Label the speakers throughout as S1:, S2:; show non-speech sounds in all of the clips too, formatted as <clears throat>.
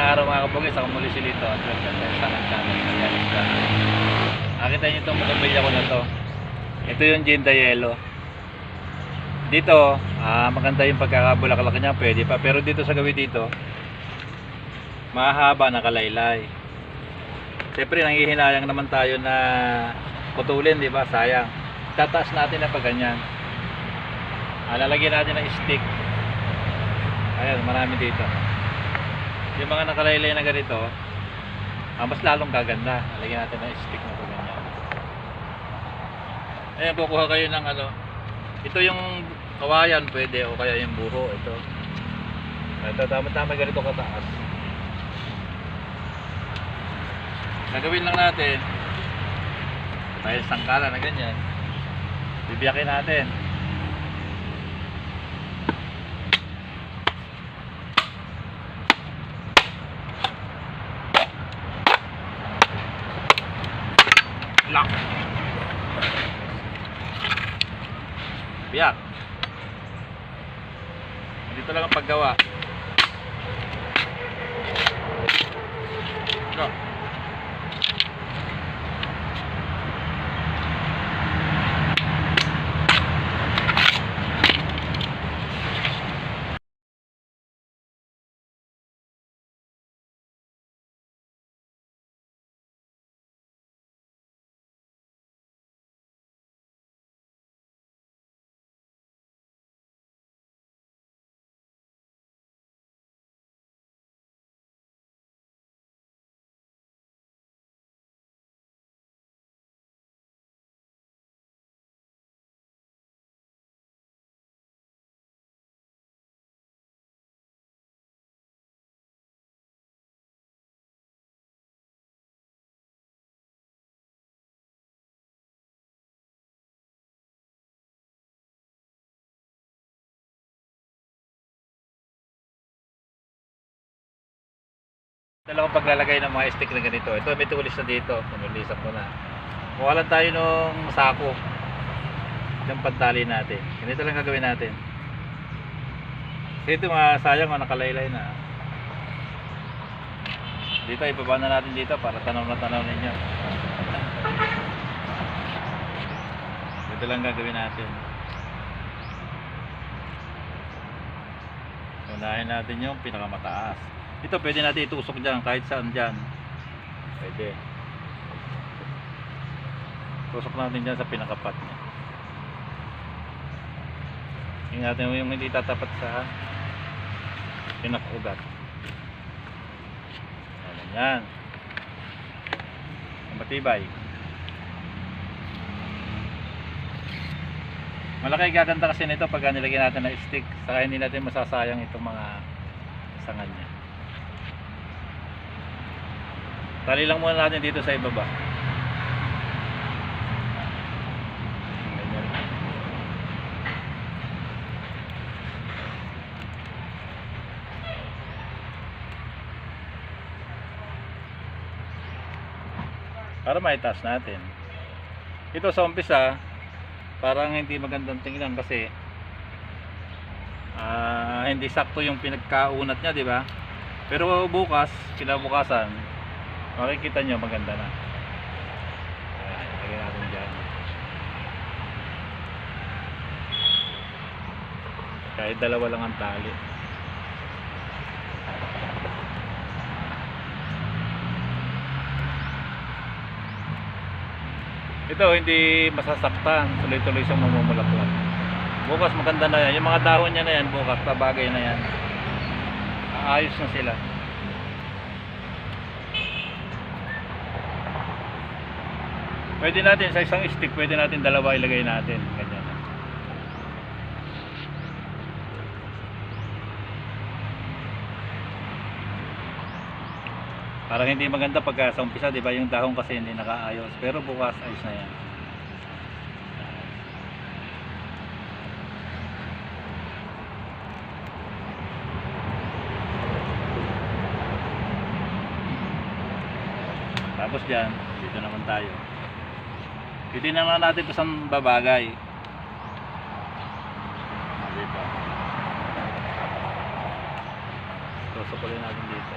S1: Magandang araw mga kabugis. Ako muli si Lito. At welcome sa aking channel. Nakita niyo itong magabilya ko na to. Ito yung Ginda Yellow. Dito, ah, maganda yung pagkakabulaklak niya. Pwede pa. Pero dito sa gawi dito, mahaba na kalaylay. Siyempre, nangihinayang naman tayo na putulin, di ba? Sayang. Tataas natin na pag ganyan. Ah, lalagyan natin ng stick. Ayan, marami dito. Yung mga nakalaylay na ganito, ah, mas lalong gaganda. Lalagyan natin ng stick na ganyan. Ayan, kukuha kayo ng ano. Ito yung kawayan pwede o kaya yung buro. Ito. Ito, tama-tama ganito kataas. Gagawin lang natin dahil sangkala na ganyan bibiyakin natin dito dalawang paglalagay ng mga stick na ganito. Ito may tulis na dito. Pinulisan ko na. Kuha tayo nung sako. Yung pantali natin. Ganito lang gagawin natin. Ito mga sayang mga nakalaylay na. Dito ibaba na natin dito para tanaw na tanaw ninyo. Ito lang gagawin natin. Unahin natin yung pinakamataas. Ito pwede natin itusok dyan kahit saan dyan. Pwede. Tusok natin dyan sa pinakapat niya. Tingnan natin yung hindi tatapat sa pinakaugat. Ayan yan. Matibay. Malaki gaganda kasi nito pag nilagyan natin ng stick. Saka hindi natin masasayang itong mga sangan niya. Tali lang muna natin dito sa ibaba. Ganyan. Para maitaas natin. Ito sa umpisa, parang hindi magandang tingnan kasi ah, hindi sakto yung pinagkaunat niya, di ba? Pero bukas, kinabukasan, makikita nyo maganda na. Ayan, lagyan natin dyan. Kahit dalawa lang ang tali. Ito hindi masasaktan. Tuloy-tuloy siyang mamumulaklak. Bukas maganda na yan. Yung mga dahon niya na yan bukas babagay na yan. Ayos na sila Pwede natin sa isang stick, pwede natin dalawa ilagay natin. Ganyan. Parang hindi maganda pagka sa umpisa, di ba? Yung dahon kasi hindi nakaayos. Pero bukas, ayos na yan. Tapos dyan, dito naman tayo. Pwede naman natin ito sa babagay. Dito. Natin dito.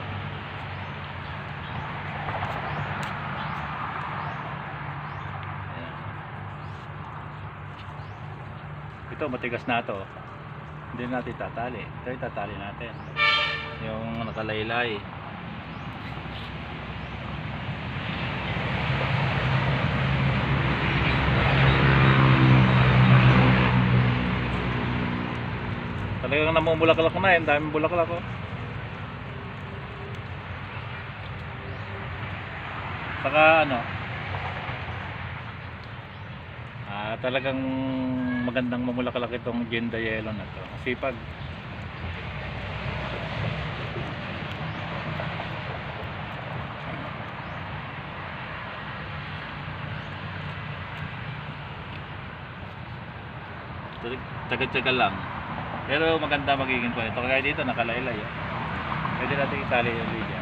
S1: Ito matigas na to. Hindi natin tatali. Ito tatali natin. Yung nakalaylay. Talagang namumulaklak na yun. Daming bulaklak oh. Saka ano, ah, talagang magandang mamulaklak itong Genda Yellow na to. Kasi pag Tsaga-tsaga lang. Pero maganda magiging po ito. Kaya dito nakalaylay. Oh. Pwede natin itali yung linya.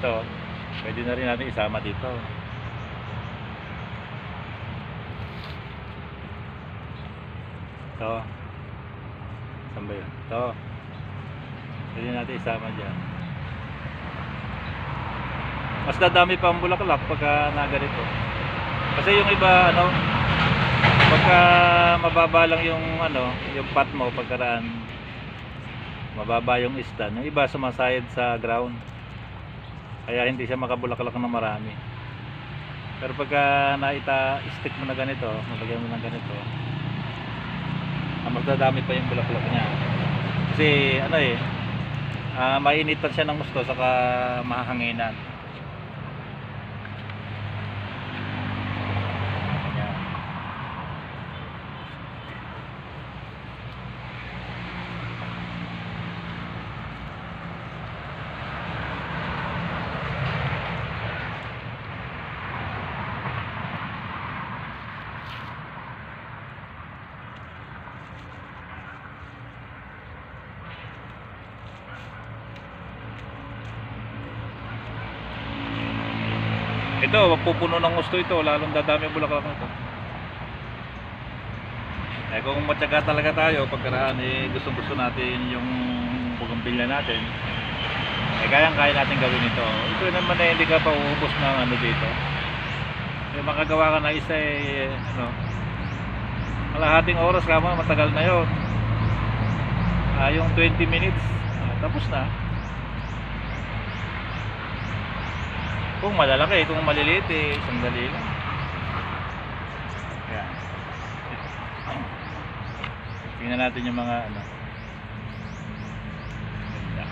S1: Ito, pwede na rin natin isama dito. Ito. Saan ba yun? Ito. Pwede natin isama dyan. Mas dadami pa ang bulaklak pagka naganito. Kasi yung iba, ano, pagka mababa lang yung, ano, yung pot mo pagkaraan, mababa yung stand. Yung iba sumasayad sa ground. Kaya hindi siya makabulaklak ng marami. Pero pagka naita stick mo na ganito, nalagyan mo ng ganito, ah, mas dadami pa yung bulaklak niya. Kasi ano eh, ah, mainitan siya ng gusto saka mahahanginan. Yan. Ito, pupuno ng gusto ito, lalong dadami ang bulaklak nito. Eh kung matyaga talaga tayo, pagkaraan eh gustong gusto natin yung bugambilla natin, eh kayang kaya natin gawin ito. Ito naman eh hindi ka pa uubos ng ano dito. Eh makagawa ka na isa eh, ano, kalahating oras ka matagal na yon. Ah, yung 20 minutes, ah, tapos na. Kung malalaki, kung maliliit eh, sandali lang. Ayan. Tingnan natin yung mga ano. Ganda.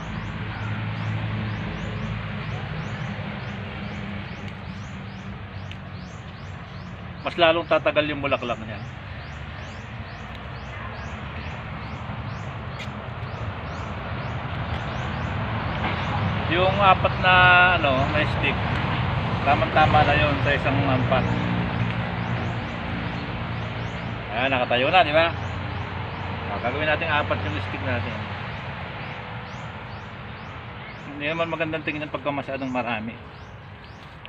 S1: Mas lalong tatagal yung bulaklak niya. Yung apat na ano, na stick. Tama-tama na 'yon sa isang ampat. Ayan, nakatayo na, di ba? Ah, gagawin natin apat yung stick natin. Hindi naman magandang tingnan pagka masyadong marami.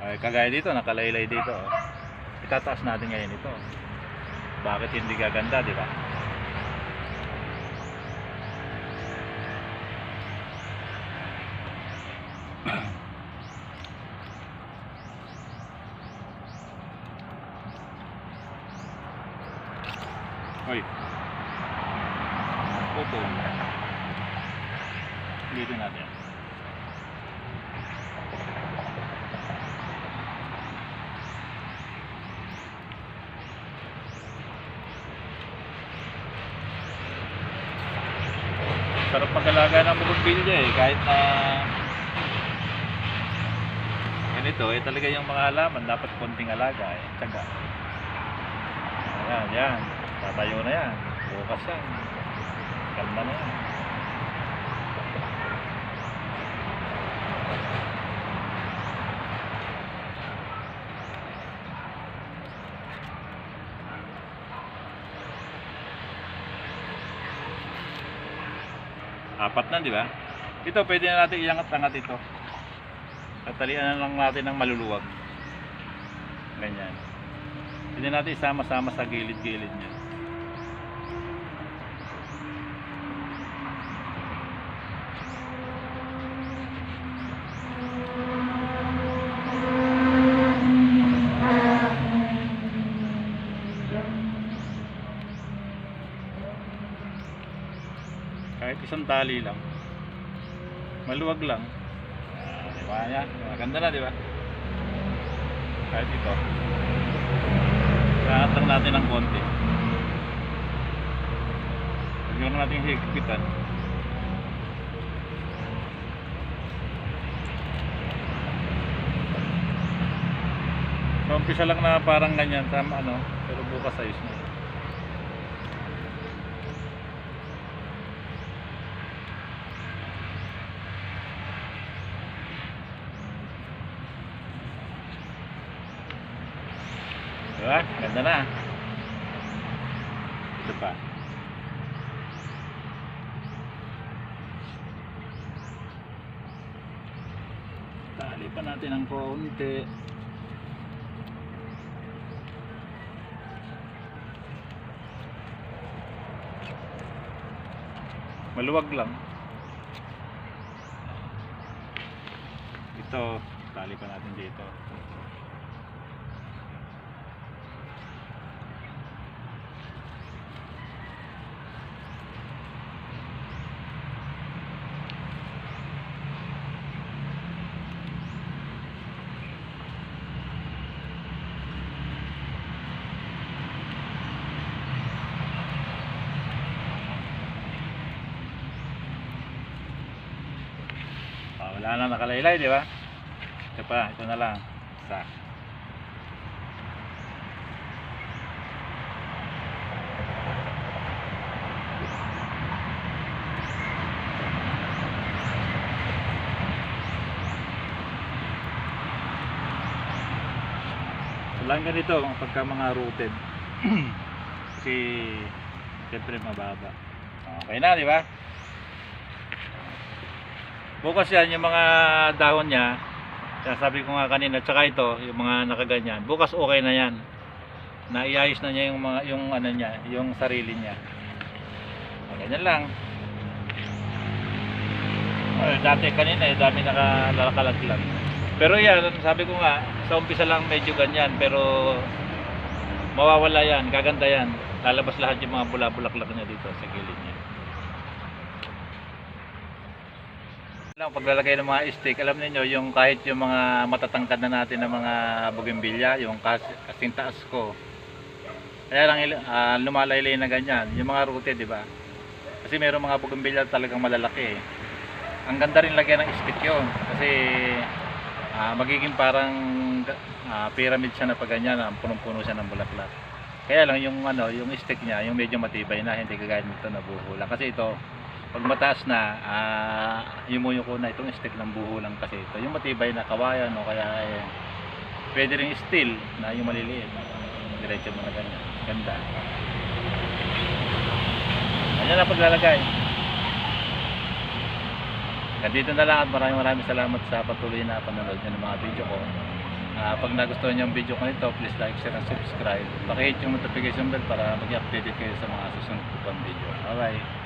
S1: Ay, kagaya dito, nakalaylay dito. Oh. Itataas natin ngayon ito. Bakit hindi gaganda, di ba? Hoy. Opo. Dito natin. Sarap mag-alaga ng bugumbilya eh. Kahit na ganito eh talaga yung mga halaman dapat konting alaga eh. Tsaga. Ayan, yan. Tatayo na yan. Bukas yan. Ganda na yan. Apat na, di ba? Ito, pwede na natin iangat-angat ito. Tatalian lang natin ng maluluwag. Ganyan. Hindi natin isama-sama sa gilid-gilid niya. Kahit isang tali lang. Maluwag lang. Di ba yan? Maganda na, di ba? Kahit ito. Lang natin ng konti. Lagyan na natin higpitan. So, umpisa lang na parang ganyan sa ano, pero bukas ayos na. Diba? Ganda na. Ito pa. Tali pa natin ng konti. Maluwag lang. Ito, tali pa natin dito. Wala na nakalaylay, di ba? Ito pa, ito na lang. Isa. Walang ganito pagka mga rooted. <clears throat> Kasi siyempre mababa. Okay na, di ba? Bukas yan, yung mga dahon niya, kaya sabi ko nga kanina, tsaka ito, yung mga nakaganyan, bukas okay na yan. Naiayos na niya yung mga, yung ano niya, yung sarili niya. O, Ganyan lang. Ay, dati kanina eh, dami nakalalakalag Pero yan, sabi ko nga, sa umpisa lang medyo ganyan, pero mawawala yan, gaganda yan. Lalabas lahat yung mga bula-bulaklak niya dito sa gilid niya. Lang paglalagay ng mga stick, alam niyo yung kahit yung mga matatangkad na natin ng mga bougainvillea, yung kas, kasing taas ko. Kaya lang il- ah, lumalaylay na ganyan, yung mga rooted, di ba? Kasi mayroong mga bougainvillea talagang malalaki. eh. Ang ganda rin lagyan ng stick yun kasi ah, magiging parang ah, pyramid siya na pag ganyan, punong-puno siya ng bulaklak. Kaya lang yung ano, yung stick niya, yung medyo matibay na, hindi kagaya nito na buhula. Kasi ito, pag mataas na, ah, yumuyuko na itong stick ng buho lang kasi ito. Yung matibay na kawayan o kaya eh, pwede rin steel na yung maliliit. Diretso mo na ganyan. Ganda. Ganyan na paglalagay. Ganito na lang at maraming maraming salamat sa patuloy na panonood ng mga video ko. Ah, pag nagustuhan nyo yung video ko nito, please like, share, and subscribe. Pakihit yung notification bell para mag-update kayo sa mga susunod ko pang video. Bye-bye!